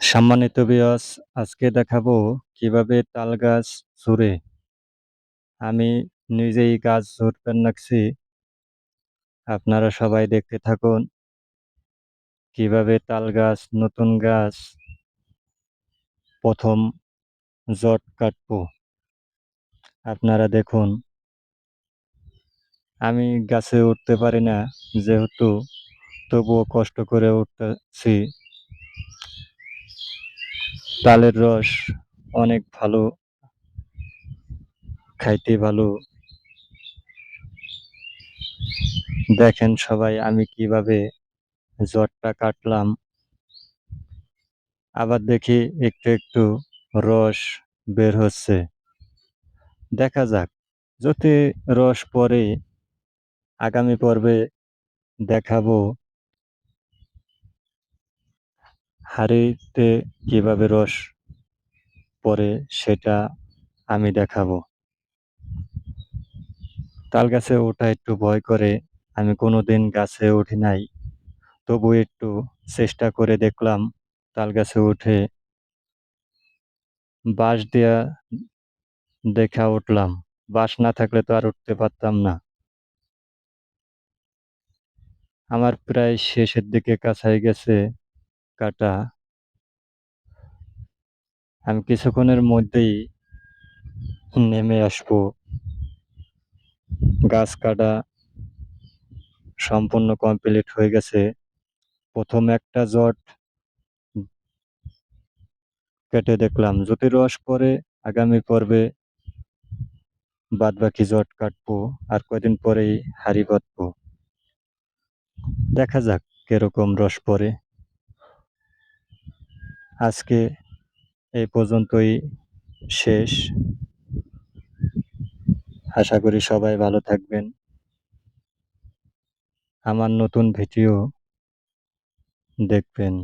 সম্মানিত ভিউয়ার্স আজকে দেখাবো কীভাবে তাল গাছ ছুঁড়ে আমি নিজেই গাছ ছুটতে নাকছি আপনারা সবাই দেখতে থাকুন কীভাবে তাল গাছ, নতুন গাছ, প্রথম জট কাটবো। আপনারা দেখুন, আমি গাছে উঠতে পারি না যেহেতু তবুও কষ্ট করে উঠতেছি। তালের রস অনেক ভালো, খাইতে ভালো। দেখেন সবাই, আমি কীভাবে জটটা কাটলাম। আবার দেখি একটু একটু রস বের হচ্ছে। দেখা যাক, যদি রস পরে আগামী পর্বে দেখাবো হাঁড়িতে কীভাবে রস পরে সেটা আমি দেখাবো। তাল গাছে ওঠা একটু ভয় করে, আমি কোনোদিন গাছে উঠি নাই। তবু একটু চেষ্টা করে দেখলাম, তাল গাছে উঠে বাঁশ দিয়া দেখা উঠলাম। বাঁশ না থাকলে তো আর উঠতে পারতাম না। আমার প্রায় শেষের দিকে কাছাই গেছে কাটা আমি কিছুক্ষণের মধ্যেই নেমে আসব। গাছ কাটা সম্পূর্ণ কমপ্লিট হয়ে গেছে। প্রথম একটা জট কেটে দেখলাম। যদি রস পরে আগামী পর্বে বাদ বাকি জট কাটবো আর কয়দিন পরেই হাড়ি বাঁধবো। দেখা যাক কীরকম রস পরে আজকে এই পর্যন্তই শেষ। আশা করি সবাই ভালো থাকবেন। আমার নতুন ভিডিও দেখবেন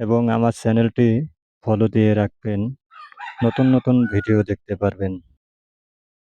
এবং আমার চ্যানেলটি ফলো দিয়ে রাখবেন। নতুন নতুন ভিডিও দেখতে পারবেন।